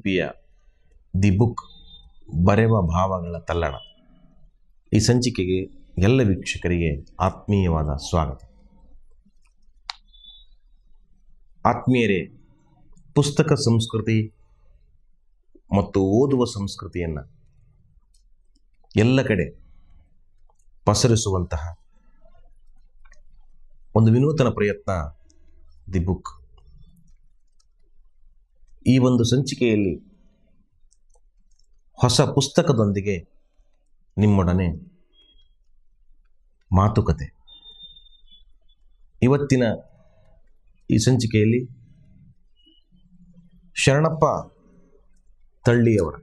K the book, ಬರೆವ ಭಾವಗಳ ತಲ್ಲಣ. ಈ ಸಂಚಿಕೆಗೆ ಎಲ್ಲ ವೀಕ್ಷಕರಿಗೆ ಆತ್ಮೀಯವಾದ ಸ್ವಾಗತ. ಆತ್ಮೀಯರೇ, ಪುಸ್ತಕ ಸಂಸ್ಕೃತಿ ಮತ್ತು ಓದುವ ಸಂಸ್ಕೃತಿಯನ್ನು ಎಲ್ಲ ಕಡೆ ಪಸರಿಸುವಂತಹ ಒಂದು ವಿನೂತನ ಪ್ರಯತ್ನ ದಿ ಬುಕ್. ಈ ಒಂದು ಸಂಚಿಕೆಯಲ್ಲಿ ಹೊಸ ಪುಸ್ತಕದೊಂದಿಗೆ ನಿಮ್ಮೊಡನೆ ಮಾತುಕತೆ. ಇವತ್ತಿನ ಈ ಸಂಚಿಕೆಯಲ್ಲಿ ಶರಣಪ್ಪ ತಳ್ಳಿಯವರ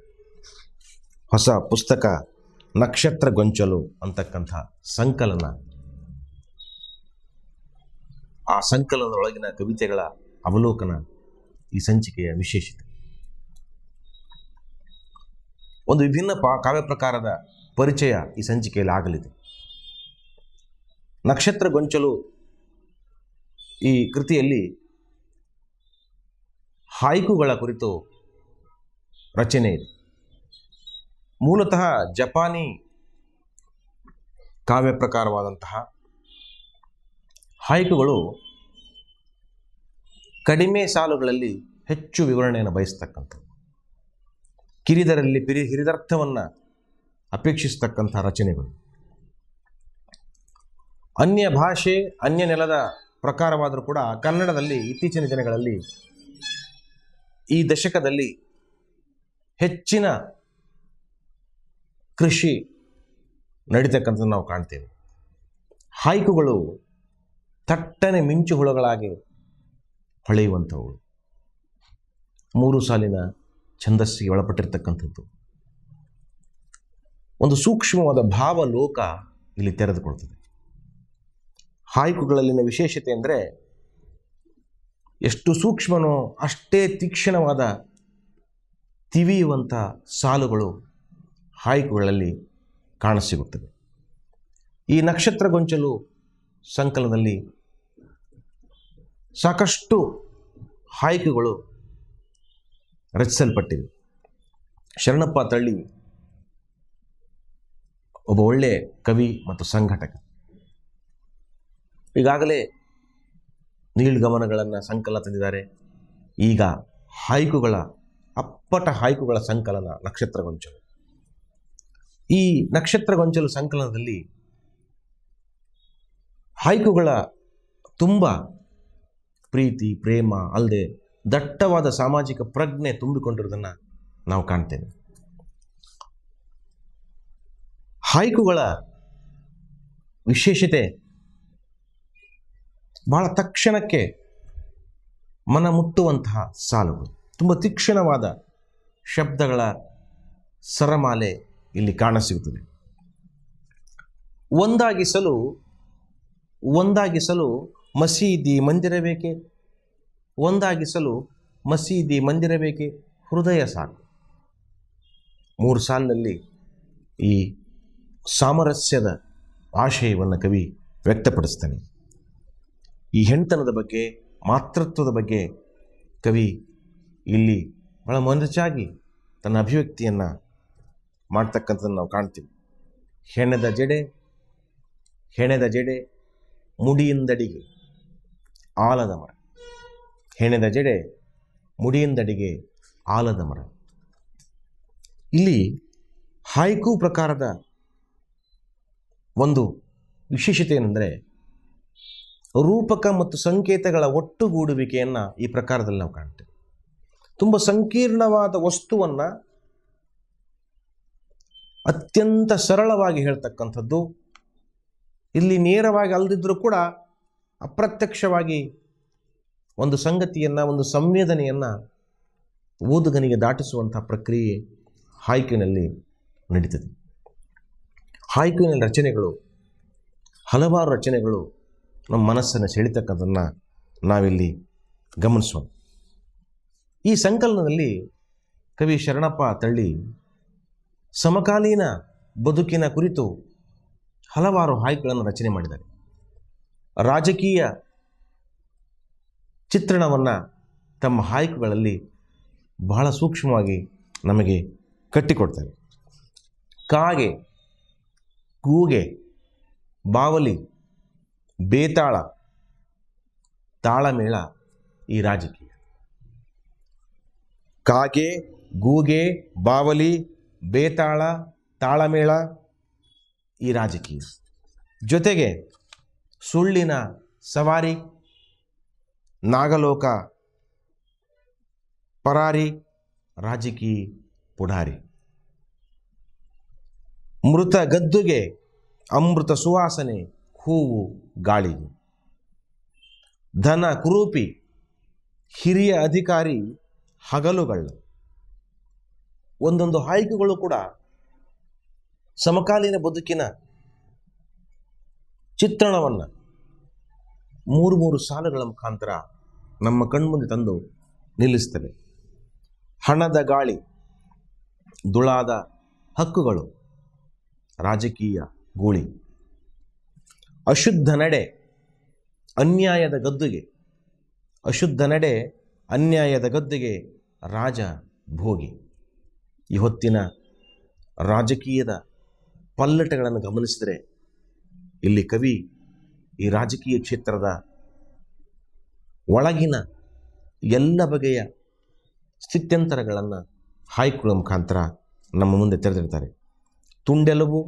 ಹೊಸ ಪುಸ್ತಕ ನಕ್ಷತ್ರ ಗೊಂಚಲು ಅಂತಕ್ಕಂಥ ಸಂಕಲನ. ಆ ಸಂಕಲನದೊಳಗಿನ ಕವಿತೆಗಳ ಅವಲೋಕನ ಈ ಸಂಚಿಕೆಯ ವಿಶೇಷತೆ. ಒಂದು ವಿಭಿನ್ನ ಪಾ, ಕಾವ್ಯ ಪ್ರಕಾರದ ಪರಿಚಯ ಈ ಸಂಚಿಕೆಯಲ್ಲಿ ಆಗಲಿದೆ. ನಕ್ಷತ್ರ ಗೊಂಚಲು ಈ ಕೃತಿಯಲ್ಲಿ ಹಾಯ್ಕುಗಳ ಕುರಿತು ರಚನೆ ಇದೆ. ಮೂಲತಃ ಜಪಾನಿ ಕಾವ್ಯ ಪ್ರಕಾರವಾದಂತಹ ಹಾಯ್ಕುಗಳು ಕಡಿಮೆ ಸಾಲುಗಳಲ್ಲಿ ಹೆಚ್ಚು ವಿವರಣೆಯನ್ನು ಬಯಸ್ತಕ್ಕಂಥದ್ದು. ಕಿರಿದರಲ್ಲಿ ಬಿರಿ ಹಿರಿದರ್ಥವನ್ನು ಅಪೇಕ್ಷಿಸ್ತಕ್ಕಂಥ ರಚನೆಗಳು. ಅನ್ಯ ಭಾಷೆ, ಅನ್ಯ ನೆಲದ ಪ್ರಕಾರವಾದರೂ ಕೂಡ ಕನ್ನಡದಲ್ಲಿ ಇತ್ತೀಚಿನ ದಿನಗಳಲ್ಲಿ ಈ ದಶಕದಲ್ಲಿ ಹೆಚ್ಚಿನ ಕೃಷಿ ನಡೀತಕ್ಕಂಥದ್ದು ನಾವು ಕಾಣ್ತೇವೆ. ಹಾಯ್ಕುಗಳು ತಟ್ಟನೆ ಮಿಂಚು ಹುಳಗಳಾಗಿ ಹೊಳೆಯುವಂಥವುಗಳು ಮೂರು ಸಾಲಿನ ಛಂದಸ್ಸಿಗೆ ಒಳಪಟ್ಟಿರ್ತಕ್ಕಂಥದ್ದು. ಒಂದು ಸೂಕ್ಷ್ಮವಾದ ಭಾವ ಲೋಕ ಇಲ್ಲಿ ತೆರೆದುಕೊಳ್ತದೆ. ಹಾಯ್ಕುಗಳಲ್ಲಿನ ವಿಶೇಷತೆ ಅಂದರೆ ಎಷ್ಟು ಸೂಕ್ಷ್ಮನೋ ಅಷ್ಟೇ ತೀಕ್ಷ್ಣವಾದ ತಿವಿಯುವಂಥ ಸಾಲುಗಳು ಹಾಯ್ಕುಗಳಲ್ಲಿ ಕಾಣಸಿಗುತ್ತದೆ ಈ ನಕ್ಷತ್ರ ಗೊಂಚಲು ಸಂಕಲನದಲ್ಲಿ ಸಾಕಷ್ಟು ಹಾಯ್ಕುಗಳು ರಚಿಸಲ್ಪಟ್ಟಿವೆ. ಶರಣಪ್ಪ ತಳ್ಳಿ ಒಬ್ಬ ಒಳ್ಳೆ ಕವಿ ಮತ್ತು ಸಂಘಟಕ. ಈಗಾಗಲೇ ನೀಳ್ಗಮನಗಳನ್ನು ಸಂಕಲನ ತಂದಿದ್ದಾರೆ. ಈಗ ಹಾಯ್ಕುಗಳ, ಅಪ್ಪಟ ಹಾಯ್ಕುಗಳ ಸಂಕಲನ ನಕ್ಷತ್ರ ಗೊಂಚಲು. ಈ ನಕ್ಷತ್ರ ಗೊಂಚಲು ಸಂಕಲನದಲ್ಲಿ ಹಾಯ್ಕುಗಳ ತುಂಬ ಪ್ರೀತಿ, ಪ್ರೇಮ ಅಲ್ಲದೆ ದಟ್ಟವಾದ ಸಾಮಾಜಿಕ ಪ್ರಜ್ಞೆ ತುಂಬಿಕೊಂಡಿರೋದನ್ನು ನಾವು ಕಾಣ್ತೇವೆ. ಹಾಯ್ಕುಗಳ ವಿಶೇಷತೆ ಬಹಳ ತಕ್ಷಣಕ್ಕೆ ಮನ ಮುಟ್ಟುವಂತಹ ಸಾಲುಗಳು. ತುಂಬ ತೀಕ್ಷ್ಣವಾದ ಶಬ್ದಗಳ ಸರಮಾಲೆ ಇಲ್ಲಿ ಕಾಣಸಿಗುತ್ತದೆ ಒಂದಾಗಿಸಲು ಒಂದಾಗಿಸಲು ಮಸೀದಿ ಮಂದಿರ ಬೇಕೆ ಒಂದಾಗಿಸಲು ಮಸೀದಿ ಮಂದಿರ ಬೇಕೆ ಹೃದಯ ಸಾಕು. ಮೂರು ಸಾಲಿನಲ್ಲಿ ಈ ಸಾಮರಸ್ಯದ ಆಶಯವನ್ನು ಕವಿ ವ್ಯಕ್ತಪಡಿಸ್ತಾನೆ. ಈ ಹೆಣ್ತನದ ಬಗ್ಗೆ, ಮಾತೃತ್ವದ ಬಗ್ಗೆ ಕವಿ ಇಲ್ಲಿ ಬಹಳ ಮನಚಾಗಿ ತನ್ನ ಅಭಿವ್ಯಕ್ತಿಯನ್ನು ಮಾಡ್ತಕ್ಕಂಥದ್ದನ್ನು ನಾವು ಕಾಣ್ತೀವಿ. ಹೆಣದ ಜಡೆ, ಹೆಣೆದ ಜಡೆ, ಮುಡಿಯಿಂದಡಿಗೆ. ಆಲದ ಮರ. ಹೆಣೆದ ಜಡೆ ಮುಡಿಯಿಂದಡಿಗೆ ಆಲದ ಮರ. ಇಲ್ಲಿ ಹಾಯ್ಕು ಪ್ರಕಾರದ ಒಂದು ವಿಶೇಷತೆ ಏನೆಂದರೆ ರೂಪಕ ಮತ್ತು ಸಂಕೇತಗಳ ಒಟ್ಟುಗೂಡುವಿಕೆಯನ್ನು ಈ ಪ್ರಕಾರದಲ್ಲಿ ನಾವು ಕಾಣ್ತೇವೆ. ತುಂಬ ಸಂಕೀರ್ಣವಾದ ವಸ್ತುವನ್ನು ಅತ್ಯಂತ ಸರಳವಾಗಿ ಹೇಳ್ತಕ್ಕಂಥದ್ದು. ಇಲ್ಲಿ ನೇರವಾಗಿ ಅಲ್ಲದಿದ್ದರೂ ಕೂಡ ಅಪ್ರತ್ಯಕ್ಷವಾಗಿ ಒಂದು ಸಂಗತಿಯನ್ನು, ಒಂದು ಸಂವೇದನೆಯನ್ನು ಓದುಗನಿಗೆ ದಾಟಿಸುವಂಥ ಪ್ರಕ್ರಿಯೆ ಹಾಯ್ಕಿನಲ್ಲಿ ನಡೀತದೆ. ಹಾಯ್ಕಿನ ರಚನೆಗಳು, ಹಲವಾರು ರಚನೆಗಳು ನಮ್ಮ ಮನಸ್ಸನ್ನು ಸೆಳಿತಕ್ಕಂಥದನ್ನು ನಾವಿಲ್ಲಿ ಗಮನಿಸೋಣ. ಈ ಸಂಕಲನದಲ್ಲಿ ಕವಿ ಶರಣಪ್ಪ ತಳ್ಳಿ, ಸಮಕಾಲೀನ ಬದುಕಿನ ಕುರಿತು ಹಲವಾರು ಹಾಯ್ಗಳನ್ನು ರಚನೆ ಮಾಡಿದ್ದಾರೆ. ರಾಜಕೀಯ ಚಿತ್ರಣವನ್ನು ತಮ್ಮ ಹಾಯ್ಕುಗಳಲ್ಲಿ ಬಹಳ ಸೂಕ್ಷ್ಮವಾಗಿ ನಮಗೆ ಕಟ್ಟಿಕೊಡ್ತಾರೆ. ಕಾಗೆ, ಕೂಗೆ, ಬಾವಲಿ, ಬೇತಾಳ, ತಾಳಮೇಳ ಈ ರಾಜಕೀಯ. ಕಾಗೆ ಗೂಗೆ ಬಾವಲಿ, ಬೇತಾಳ, ತಾಳಮೇಳ ಈ ರಾಜಕೀಯ. ಜೊತೆಗೆ ಸುಳ್ಳಿನ ಸವಾರಿ, ನಾಗಲೋಕ, ಪರಾರಿ ರಾಜಕಿ ಪುಡಾರಿ ಮೃತ ಗದ್ದುಗೆ ಅಮೃತ ಸುವಾಸನೆ, ಹೂವು, ಗಾಳಿ. ಧನ ಕುರೂಪಿ, ಹಿರಿಯ ಅಧಿಕಾರಿ ಹಗಲುಗಳ್ಳ ಒಂದೊಂದು ಆಯ್ಕೆಗಳು ಕೂಡ ಸಮಕಾಲೀನ ಬದುಕಿನ ಚಿತ್ರಣವನ್ನು ಮೂರು ಮೂರು ಸಾಲುಗಳ ಮುಖಾಂತರ ನಮ್ಮ ಕಣ್ಮುಂದೆ ತಂದು ನಿಲ್ಲಿಸ್ತವೆ. ಹಣದ ಗಾಳಿ, ದುಳಾದ ಹಕ್ಕುಗಳು, ರಾಜಕೀಯ ಗೂಳಿ, ಅಶುದ್ಧ ನಡೆ, ಅನ್ಯಾಯದ ಗದ್ದುಗೆ, ಅಶುದ್ಧ ನಡೆ, ಅನ್ಯಾಯದ ಗದ್ದುಗೆ ರಾಜ ಭೋಗಿ. ಇವತ್ತಿನ ರಾಜಕೀಯದ ಪಲ್ಲಟಗಳನ್ನು ಗಮನಿಸಿದರೆ ಇಲ್ಲಿ ಕವಿ ಈ ರಾಜಕೀಯ ಕ್ಷೇತ್ರದ ಒಳಗಿನ ಎಲ್ಲ ಬಗೆಯ ಸ್ಥಿತ್ಯಂತರಗಳನ್ನು ಹಾಯ್ಕೊಳ್ಳೋ ಮುಖಾಂತರ ನಮ್ಮ ಮುಂದೆ ತೆರೆದಿರ್ತಾರೆ ತುಂಡೆಲವು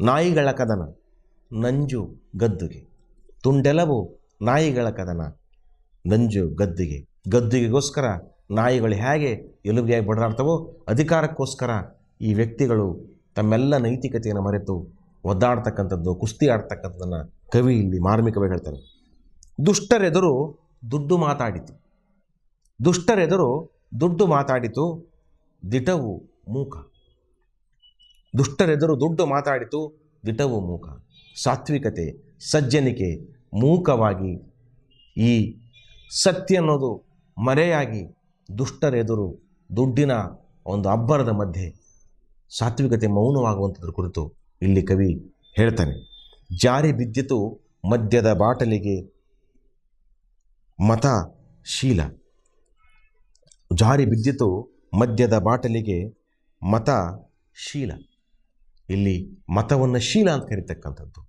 ನಾಯಿಗಳ ಕದನ, ನಂಜು ಗದ್ದುಗೆ. ತುಂಡೆಲವು ನಾಯಿಗಳ ಕದನ, ನಂಜು ಗದ್ದುಗೆ. ಗದ್ದುಗೆಗೋಸ್ಕರ ನಾಯಿಗಳು ಹೇಗೆ ಎಲುಬಿಯಾಗಿ ಬಡದಾಡ್ತವೋ ಅಧಿಕಾರಕ್ಕೋಸ್ಕರ ಈ ವ್ಯಕ್ತಿಗಳು ತಮ್ಮೆಲ್ಲ ನೈತಿಕತೆಯನ್ನು ಮರೆತು ಒದ್ದಾಡ್ತಕ್ಕಂಥದ್ದು ಕುಸ್ತಿ ಆಡ್ತಕ್ಕಂಥದ್ದನ್ನು ಕವಿ ಇಲ್ಲಿ ಮಾರ್ಮಿಕವಾಗಿ ಹೇಳ್ತಾರೆ. ದುಷ್ಟರೆದುರು ದುಡ್ಡು ಮಾತಾಡಿತು. ದುಷ್ಟರೆದುರು ದುಡ್ಡು ಮಾತಾಡಿತು, ದಿಟವು ಮೂಕ. ದುಷ್ಟರೆದುರು ದುಡ್ಡು ಮಾತಾಡಿತು, ದಿಟವು ಮೂಕ. ಸಾತ್ವಿಕತೆ, ಸಜ್ಜನಿಕೆ, ಮೂಕವಾಗಿ ಈ ಸತ್ಯ ಅನ್ನೋದು ಮರೆಯಾಗಿ ದುಷ್ಟರೆದುರು ದುಡ್ಡಿನ ಒಂದು ಅಬ್ಬರದ ಮಧ್ಯೆ ಸಾತ್ವಿಕತೆ ಮೌನವಾಗುವಂಥದ್ರ ಕುರಿತು ಇಲ್ಲಿ ಕವಿ ಹೇಳ್ತಾನೆ, ಜಾರಿ ಬಿದ್ದಿತು ಮದ್ಯದ ಬಾಟಲಿಗೆ ಮತ ಶೀಲ. ಜಾರಿ ಬಿದ್ದಿತು ಮದ್ಯದ ಬಾಟಲಿಗೆ ಮತ ಶೀಲ. ಇಲ್ಲಿ ಮತವನ್ನು ಶೀಲ ಅಂತ ಕರೀತಕ್ಕಂಥದ್ದು.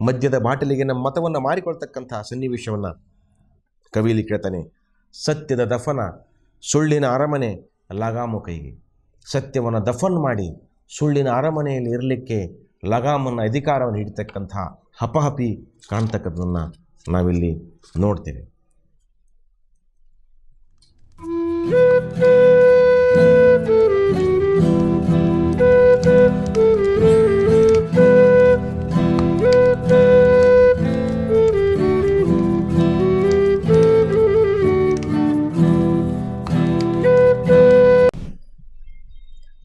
ಮದ್ಯದ ಬಾಟಲಿಗೆ ನಮ್ಮ ಮತವನ್ನು ಮಾರಿಕೊಳ್ತಕ್ಕಂಥ ಸನ್ನಿವೇಶವನ್ನು ಕವಿಯಲ್ಲಿ ಕೇಳ್ತಾನೆ, ಸತ್ಯದ ದಫನ ಸುಳ್ಳಿನ ಅರಮನೆ ಲಗಾಮು ಕೈಗೆ. ಸತ್ಯವನ್ನು ದಫನ್ ಮಾಡಿ ಸುಳ್ಳಿನ ಅರಮನೆಯಲ್ಲಿ ಇರಲಿಕ್ಕೆ ಲಗಾಮನ್ನು ಅಧಿಕಾರವನ್ನು ಹಿಡಿತಕ್ಕಂಥ ಹಪಹಪಿ ಕಾಣ್ತಕ್ಕಂಥದ್ದನ್ನು ನಾವಿಲ್ಲಿ ನೋಡ್ತೇವೆ.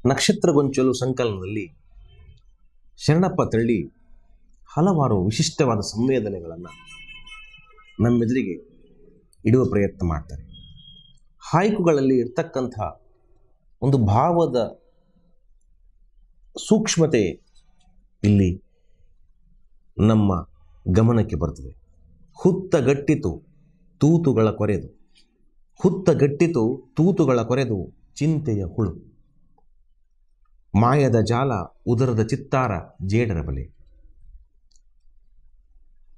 ನಕ್ಷತ್ರ ಗೊಂಚಲು ಸಂಕಲನದಲ್ಲಿ ಶರಣಪ್ಪ ತಳ್ಳಿ ಹಲವಾರು ವಿಶಿಷ್ಟವಾದ ಸಂವೇದನೆಗಳನ್ನು ನಮ್ಮೆದುರಿಗೆ ಇಡುವ ಪ್ರಯತ್ನ ಮಾಡ್ತಾರೆ. ಹಾಯ್ಕುಗಳಲ್ಲಿ ಇರ್ತಕ್ಕಂಥ ಒಂದು ಭಾವದ ಸೂಕ್ಷ್ಮತೆ ಇಲ್ಲಿ ನಮ್ಮ ಗಮನಕ್ಕೆ ಬರ್ತದೆ. ಹುತ್ತಗಟ್ಟಿತು, ತೂತುಗಳ ಕೊರೆದು. ಹುತ್ತಗಟ್ಟಿತು, ತೂತುಗಳ ಕೊರೆದು ಚಿಂತೆಯ ಹುಳು. ಮಾಯದ ಜಾಲ, ಉದರದ ಚಿತ್ತಾರ ಜೇಡರ ಬಲೆ.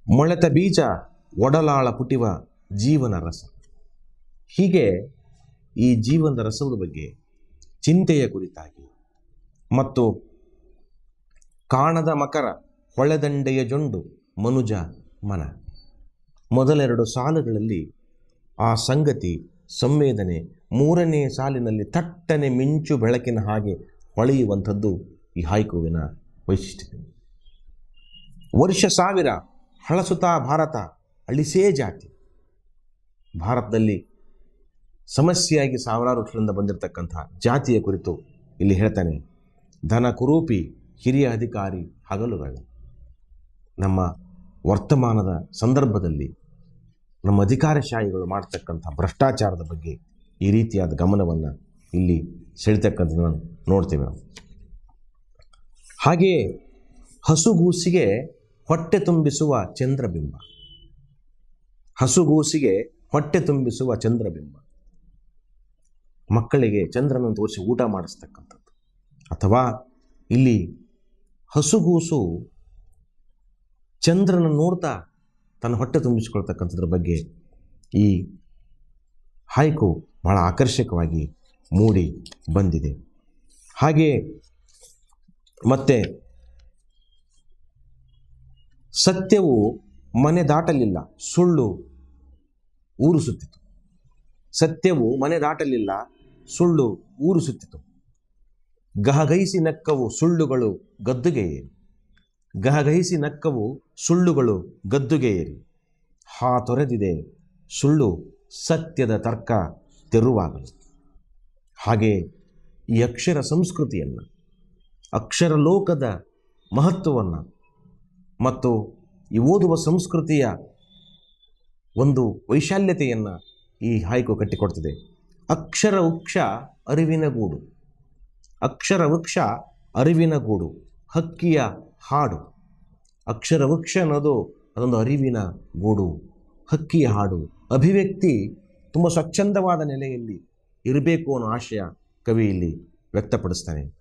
ಮೊಳೆತ ಬೀಜ, ಒಡಲಾಳ ಪುಟಿವ ಜೀವನ ರಸ. ಹೀಗೆ ಈ ಜೀವನದ ರಸದ ಬಗ್ಗೆ ಚಿಂತೆಯ ಕುರಿತಾಗಿ ಮತ್ತು ಕಾಣದ ಮಕರ, ಹೊಳೆದಂಡೆಯ ಜೊಂಡು, ಮನುಜ, ಮನ. ಮೊದಲೆರಡು ಸಾಲುಗಳಲ್ಲಿ ಆ ಸಂಗತಿ ಸಂವೇದನೆ ಮೂರನೇ ಸಾಲಿನಲ್ಲಿ ತಟ್ಟನೆ ಮಿಂಚು ಬೆಳಕಿನ ಹಾಗೆ ಹೊಳೆಯುವಂಥದ್ದು ಈ ಹಾಯ್ಕುವಿನ ವೈಶಿಷ್ಟ್ಯತೆ. ವರ್ಷ ಸಾವಿರ ಹಳಸುತ್ತಾ ಭಾರತ, ಅಳಿಸೇ ಜಾತಿ. ಭಾರತದಲ್ಲಿ ಸಮಸ್ಯೆಯಾಗಿ ಸಾವಿರಾರು ವರ್ಷದಿಂದ ಬಂದಿರತಕ್ಕಂಥ ಜಾತಿಯ ಕುರಿತು ಇಲ್ಲಿ ಹೇಳ್ತಾನೆ. ಧನ ಕುರೂಪಿ ಹಿರಿಯ ಅಧಿಕಾರಿ ಹಗಲುಗಳು. ನಮ್ಮ ವರ್ತಮಾನದ ಸಂದರ್ಭದಲ್ಲಿ ನಮ್ಮ ಅಧಿಕಾರಶಾಹಿಗಳು ಮಾಡ್ತಕ್ಕಂಥ ಭ್ರಷ್ಟಾಚಾರದ ಬಗ್ಗೆ ಈ ರೀತಿಯಾದ ಗಮನವನ್ನು ಇಲ್ಲಿ ಸೆಳಿತಕ್ಕಂಥದ್ದನ್ನು ನೋಡ್ತೇವೆ ನಾವು ಹಾಗೆಯೇ ಹಸುಗೂಸಿಗೆ ಹೊಟ್ಟೆ ತುಂಬಿಸುವ ಚಂದ್ರಬಿಂಬ. ಹಸುಗೂಸಿಗೆ ಹೊಟ್ಟೆ ತುಂಬಿಸುವ ಚಂದ್ರಬಿಂಬ. ಮಕ್ಕಳಿಗೆ ಚಂದ್ರನ ತೋರಿಸಿ ಊಟ ಮಾಡಿಸ್ತಕ್ಕಂಥದ್ದು. ಅಥವಾ ಇಲ್ಲಿ ಹಸುಗೂಸು ಚಂದ್ರನ ನೋಡ್ತಾ ತನ್ನ ಹೊಟ್ಟೆ ತುಂಬಿಸಿಕೊಳ್ತಕ್ಕಂಥದ್ರ ಬಗ್ಗೆ ಈ ಹಾಯ್ಕು ಬಹಳ ಆಕರ್ಷಕವಾಗಿ ಮೂಡಿ ಬಂದಿದೆ. ಹಾಗೆಯೇ ಮತ್ತೆ ಸತ್ಯವು ಮನೆ ದಾಟಲಿಲ್ಲ, ಸುಳ್ಳು ಊರು ಸುತ್ತಿತು ಸತ್ಯವು ಮನೆ ದಾಟಲಿಲ್ಲ, ಸುಳ್ಳು ಊರು ಸುತ್ತಿತು ಗಹಗೈಸಿ ನಕ್ಕವು ಸುಳ್ಳುಗಳು ಗದ್ದುಗೆಯೇರಿ ಗಹಗಹಿಸಿ ನಕ್ಕವು ಸುಳ್ಳುಗಳು ಗದ್ದುಗೆಯೇರಿ ಹಾ ತೊರೆದಿದೆ ಸುಳ್ಳು ಸತ್ಯದ ತರ್ಕ ತೆರುವಾಗಲು. ಹಾಗೆ ಈ ಅಕ್ಷರ ಸಂಸ್ಕೃತಿಯನ್ನು, ಅಕ್ಷರ ಲೋಕದ ಮಹತ್ವವನ್ನು ಮತ್ತು ಈ ಓದುವ ಸಂಸ್ಕೃತಿಯ ಒಂದು ವೈಶಾಲ್ಯತೆಯನ್ನು ಈ ಹಾಯ್ಕು ಕಟ್ಟಿಕೊಡ್ತದೆ. ಅಕ್ಷರ ವೃಕ್ಷ ಅರಿವಿನ ಗೂಡು. ಅಕ್ಷರ ವೃಕ್ಷ ಅರಿವಿನ ಗೂಡು, ಹಕ್ಕಿಯ ಹಾಡು. ಅಕ್ಷರ ವೃಕ್ಷ ಅನ್ನೋದು ಅದೊಂದು ಅರಿವಿನ ಗೂಡು, ಹಕ್ಕಿಯ ಹಾಡು. ಅಭಿವ್ಯಕ್ತಿ ತುಂಬ ಸ್ವಚ್ಛಂದವಾದ ನೆಲೆಯಲ್ಲಿ ಇರಬೇಕು ಅನ್ನೋ ಆಶಯ ಕವಿ ಇಲ್ಲಿ ವ್ಯಕ್ತಪಡಿಸ್ತಾನೆ.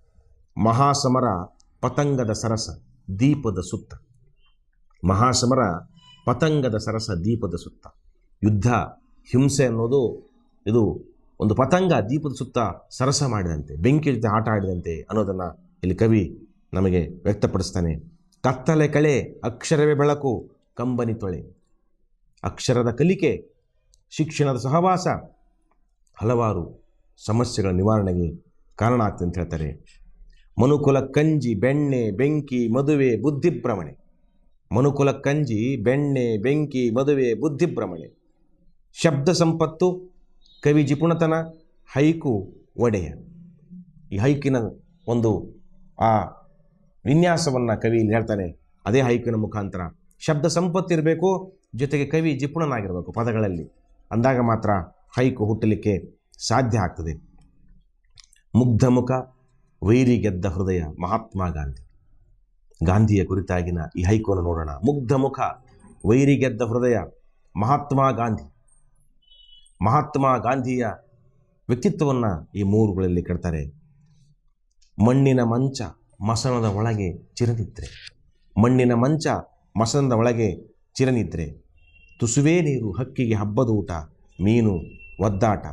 ಮಹಾಸಮರ ಪತಂಗದ ಸರಸ, ದೀಪದ ಸುತ್ತ. ಮಹಾಸಮರ ಪತಂಗದ ಸರಸ, ದೀಪದ ಸುತ್ತ. ಯುದ್ಧ, ಹಿಂಸೆ ಅನ್ನೋದು ಇದು ಒಂದು ಪತಂಗ, ದೀಪದ ಸುತ್ತ ಸರಸ ಮಾಡಿದಂತೆ, ಬೆಂಕಿ ಜೊತೆ ಆಟ ಆಡಿದಂತೆ ಅನ್ನೋದನ್ನು ಇಲ್ಲಿ ಕವಿ ನಮಗೆ ವ್ಯಕ್ತಪಡಿಸ್ತಾನೆ. ಕತ್ತಲೆ ಕಳೆ, ಅಕ್ಷರವೇ ಬೆಳಕು, ಕಂಬನಿ ತೊಳೆ. ಅಕ್ಷರದ ಕಲಿಕೆ, ಶಿಕ್ಷಣದ ಸಹವಾಸ ಹಲವಾರು ಸಮಸ್ಯೆಗಳ ನಿವಾರಣೆಗೆ ಕಾರಣ ಆಗ್ತದೆ ಅಂತ ಹೇಳ್ತಾರೆ. ಮನುಕುಲ ಕಂಜಿ, ಬೆಣ್ಣೆ, ಬೆಂಕಿ, ಮದುವೆ, ಬುದ್ಧಿಭ್ರಮಣೆ. ಮನುಕುಲ ಕಂಜಿ, ಬೆಣ್ಣೆ, ಬೆಂಕಿ, ಮದುವೆ, ಬುದ್ಧಿಭ್ರಮಣೆ. ಶಬ್ದ ಸಂಪತ್ತು, ಕವಿ ಜಿಪುಣತನ, ಹೈಕು ಒಡೆಯ. ಈ ಹೈಕಿನ ಒಂದು ಆ ವಿನ್ಯಾಸವನ್ನು ಕವಿ ಇಲ್ಲಿ ಹೇಳ್ತಾನೆ. ಅದೇ ಹೈಕಿನ ಮುಖಾಂತರ. ಶಬ್ದ ಸಂಪತ್ತು ಇರಬೇಕು, ಜೊತೆಗೆ ಕವಿ ಜಿಪುಣನಾಗಿರಬೇಕು ಪದಗಳಲ್ಲಿ. ಅಂದಾಗ ಮಾತ್ರ ಹೈಕು ಹುಟ್ಟಲಿಕ್ಕೆ ಸಾಧ್ಯ ಆಗ್ತದೆ. ಮುಗ್ಧ ಮುಖ, ವೈರಿ ಗೆದ್ದ ಹೃದಯ ಮಹಾತ್ಮ ಗಾಂಧಿ. ಗಾಂಧಿಯ ಕುರಿತಾಗಿನ ಈ ಹೈಕೋನ ನೋಡೋಣ. ಮುಗ್ಧ ಮುಖ, ವೈರಿ ಗೆದ್ದ ಹೃದಯ ಮಹಾತ್ಮ ಗಾಂಧಿ. ಮಹಾತ್ಮ ಗಾಂಧಿಯ ವ್ಯಕ್ತಿತ್ವವನ್ನು ಈ ಮೂರುಗಳಲ್ಲಿ ಕಟ್ತಾರೆ ಮಣ್ಣಿನ ಮಂಚ ಮಸನದ ಒಳಗೆ ಚಿರನಿದ್ರೆ. ಮಣ್ಣಿನ ಮಂಚ ಮಸನದ ಒಳಗೆ ಚಿರನಿದ್ರೆ. ತುಸುವೇ ನೀರು ಹಕ್ಕಿಗೆ ಹಬ್ಬದ ಊಟ, ಮೀನು ಒದ್ದಾಟ.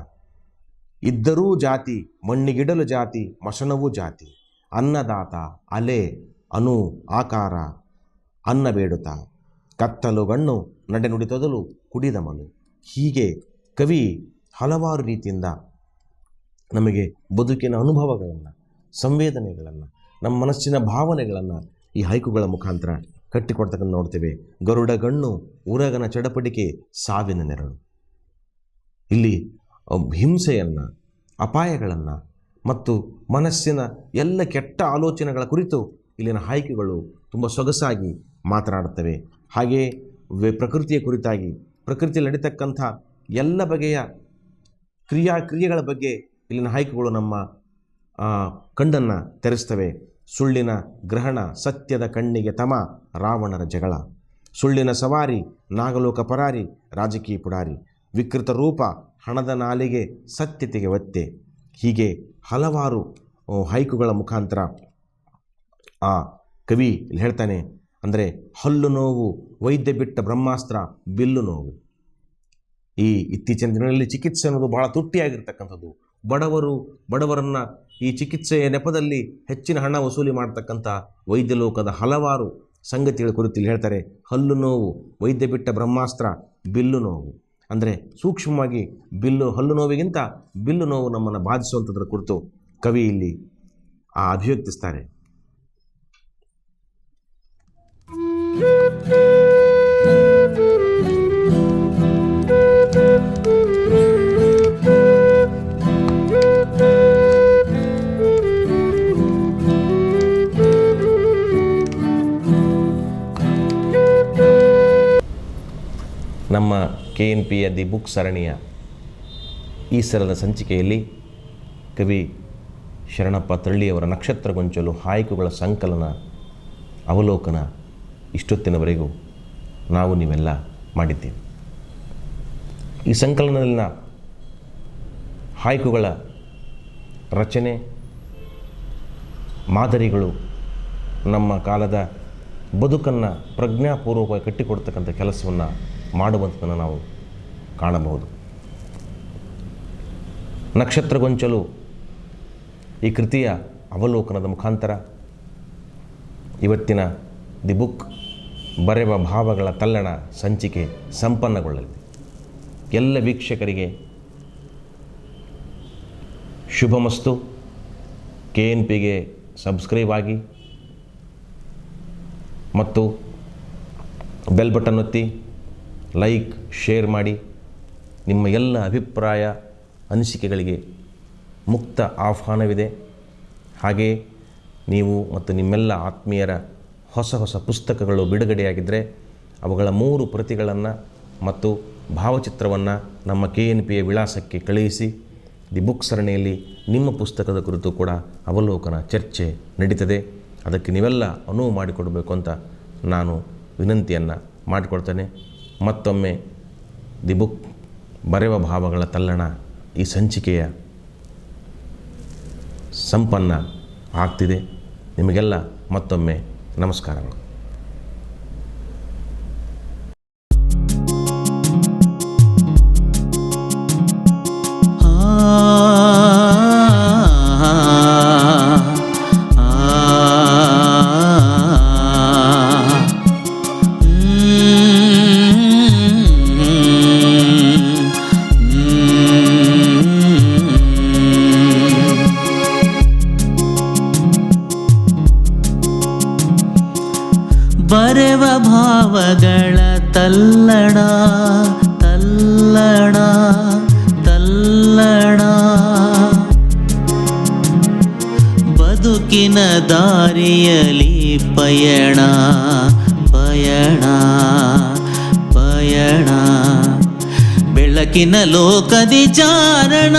ಇದ್ದರೂ ಜಾತಿ, ಮಣ್ಣಿಗಿಡಲು ಜಾತಿ, ಮಶನವೂ ಜಾತಿ. ಅನ್ನದಾತ, ಅಲೆ, ಅನು, ಆಕಾರ, ಅನ್ನ ಬೇಡುತ್ತ. ಕತ್ತಲು ಗಣ್ಣು, ನಡೆ ತೊದಲು ಕುಡಿದ ಮನು. ಹೀಗೆ ಕವಿ ಹಲವಾರು ರೀತಿಯಿಂದ ನಮಗೆ ಬದುಕಿನ ಅನುಭವಗಳನ್ನು, ಸಂವೇದನೆಗಳನ್ನು, ನಮ್ಮ ಮನಸ್ಸಿನ ಭಾವನೆಗಳನ್ನು ಈ ಹೈಕುಗಳ ಮುಖಾಂತರ ಕಟ್ಟಿಕೊಡ್ತಕ್ಕಂಥ ನೋಡ್ತೇವೆ. ಗರುಡ ಗಣ್ಣು, ಉರಗನ ಚಡಪಡಿಕೆ, ಸಾವಿನ ನೆರಳು. ಇಲ್ಲಿ ಹಿಂಸೆಯನ್ನು, ಅಪಾಯಗಳನ್ನು ಮತ್ತು ಮನಸ್ಸಿನ ಎಲ್ಲ ಕೆಟ್ಟ ಆಲೋಚನೆಗಳ ಕುರಿತು ಇಲ್ಲಿನ ಆಯ್ಕೆಗಳು ತುಂಬ ಸೊಗಸಾಗಿ ಮಾತನಾಡುತ್ತವೆ. ಹಾಗೆಯೇ ಪ್ರಕೃತಿಯ ಕುರಿತಾಗಿ, ಪ್ರಕೃತಿಯಲ್ಲಿ ನಡೀತಕ್ಕಂಥ ಎಲ್ಲ ಬಗೆಯ ಕ್ರಿಯಾ, ಕ್ರಿಯೆಗಳ ಬಗ್ಗೆ ಇಲ್ಲಿನ ಆಯ್ಕೆಗಳು ನಮ್ಮ ಕಣ್ಣನ್ನು ತೆರೆಸ್ತವೆ. ಸುಳ್ಳಿನ ಗ್ರಹಣ ಸತ್ಯದ ಕಣ್ಣಿಗೆ ತಮ, ರಾವಣರ ಜಗಳ. ಸುಳ್ಳಿನ ಸವಾರಿ, ನಾಗಲೋಕ ಪರಾರಿ, ರಾಜಕೀಯ ಪುಡಾರಿ. ವಿಕೃತ ರೂಪ ಹಣದ ನಾಲಿಗೆ ಸತ್ಯತೆಗೆ ಒತ್ತೆ. ಹೀಗೆ ಹಲವಾರು ಹೈಕುಗಳ ಮುಖಾಂತರ ಆ ಕವಿ ಇಲ್ಲಿ ಹೇಳ್ತಾನೆ ಅಂದರೆ ಹಲ್ಲು ನೋವು, ವೈದ್ಯ ಬಿಟ್ಟ ಬ್ರಹ್ಮಾಸ್ತ್ರ, ಬಿಲ್ಲು ನೋವು. ಈ ಇತ್ತೀಚಿನ ದಿನಗಳಲ್ಲಿ ಚಿಕಿತ್ಸೆ ಅನ್ನೋದು ಬಹಳ ತುಟ್ಟಿಯಾಗಿರ್ತಕ್ಕಂಥದ್ದು. ಬಡವರು, ಬಡವರನ್ನು ಈ ಚಿಕಿತ್ಸೆಯ ನೆಪದಲ್ಲಿ ಹೆಚ್ಚಿನ ಹಣ ವಸೂಲಿ ಮಾಡ್ತಕ್ಕಂಥ ವೈದ್ಯ ಲೋಕದ ಹಲವಾರು ಸಂಗತಿಗಳ ಕುರಿತು ಇಲ್ಲಿ ಹೇಳ್ತಾರೆ. ಹಲ್ಲು ನೋವು, ವೈದ್ಯ ಬಿಟ್ಟ ಬ್ರಹ್ಮಾಸ್ತ್ರ, ಬಿಲ್ಲು ನೋವು. ಅಂದರೆ ಸೂಕ್ಷ್ಮವಾಗಿ ಬಿಲ್ಲು, ಹಲ್ಲು ನೋವಿಗಿಂತ ಬಿಲ್ಲು ನೋವು ನಮ್ಮನ್ನು ಬಾಧಿಸುವಂಥದ್ರ ಕುರಿತು ಕವಿ ಇಲ್ಲಿ ಆ ಅಭಿವ್ಯಕ್ತಿಸ್ತಾರೆ. ನಮ್ಮ ಕೆ ಎನ್ ಪಿಯ ದಿ ಬುಕ್ ಸರಣಿಯ ಈ ಸಲದ ಸಂಚಿಕೆಯಲ್ಲಿ ಕವಿ ಶರಣಪ್ಪ ತಳ್ಳಿಯವರ ನಕ್ಷತ್ರ ಗೊಂಚಲು ಹಾಯ್ಕುಗಳ ಸಂಕಲನ ಅವಲೋಕನ ಇಷ್ಟೊತ್ತಿನವರೆಗೂ ನಾವು ನೀವೆಲ್ಲ ಮಾಡಿದ್ದೇವೆ. ಈ ಸಂಕಲನದಲ್ಲಿನ ಹಾಯ್ಕುಗಳ ರಚನೆ, ಮಾದರಿಗಳು, ನಮ್ಮ ಕಾಲದ ಬದುಕನ್ನು ಪ್ರಜ್ಞಾಪೂರ್ವಕವಾಗಿ ಕಟ್ಟಿಕೊಡ್ತಕ್ಕಂಥ ಕೆಲಸವನ್ನು ಮಾಡುವಂಥದ್ದನ್ನು ನಾವು ಕಾಣಬಹುದು. ನಕ್ಷತ್ರಗೊಂಚಲು ಈ ಕೃತಿಯ ಅವಲೋಕನದ ಮುಖಾಂತರ ಇವತ್ತಿನ ದಿ ಬುಕ್ ಬರೆವ ಭಾವಗಳ ತಲ್ಲಣ ಸಂಚಿಕೆ ಸಂಪನ್ನಗೊಳ್ಳಲಿದೆ. ಎಲ್ಲ ವೀಕ್ಷಕರಿಗೆ ಶುಭಮಸ್ತು. ಕೆ ಎನ್ ಪಿಗೆ ಸಬ್ಸ್ಕ್ರೈಬ್ ಆಗಿ ಮತ್ತು ಬೆಲ್ ಬಟನ್ ಒತ್ತಿ. ಲೈಕ್ ಶೇರ್ ಮಾಡಿ ನಿಮ್ಮ ಎಲ್ಲ ಅಭಿಪ್ರಾಯ, ಅನಿಸಿಕೆಗಳಿಗೆ ಮುಕ್ತ ಆಹ್ವಾನವಿದೆ. ಹಾಗೆ ನೀವು ಮತ್ತು ನಿಮ್ಮೆಲ್ಲ ಆತ್ಮೀಯರ ಹೊಸ ಹೊಸ ಪುಸ್ತಕಗಳು ಬಿಡುಗಡೆಯಾಗಿದ್ದರೆ ಅವುಗಳ ಮೂರು ಪ್ರತಿಗಳನ್ನು ಮತ್ತು ಭಾವಚಿತ್ರವನ್ನು ನಮ್ಮ ಕೆ ಎನ್ ಪಿಯ ವಿಳಾಸಕ್ಕೆ ಕಳುಹಿಸಿ, ದಿ ಬುಕ್ ಸರಣಿಯಲ್ಲಿ ನಿಮ್ಮ ಪುಸ್ತಕದ ಕುರಿತು ಕೂಡ ಅವಲೋಕನ ಚರ್ಚೆ ನಡೀತದೆ. ಅದಕ್ಕೆ ನೀವೆಲ್ಲ ಅನುವು ಮಾಡಿಕೊಡಬೇಕು ಅಂತ ನಾನು ವಿನಂತಿಯನ್ನು ಮಾಡಿಕೊಡ್ತೇನೆ ಮತ್ತೊಮ್ಮೆ ದಿ ಬುಕ್ ಬರೆವ ಭಾವಗಳ ತಲ್ಲಣ ಈ ಸಂಚಿಕೆಯ ಸಂಪನ್ನ ಆಗ್ತಿದೆ. ನಿಮಗೆಲ್ಲ ಮತ್ತೊಮ್ಮೆ ನಮಸ್ಕಾರಗಳು. ದಾರಿಯಲಿ ಪಯಣ ಪಯಣ ಪಯಣ. ಬೆಳಕಿನ ಲೋಕದಿ ಚಾರಣ.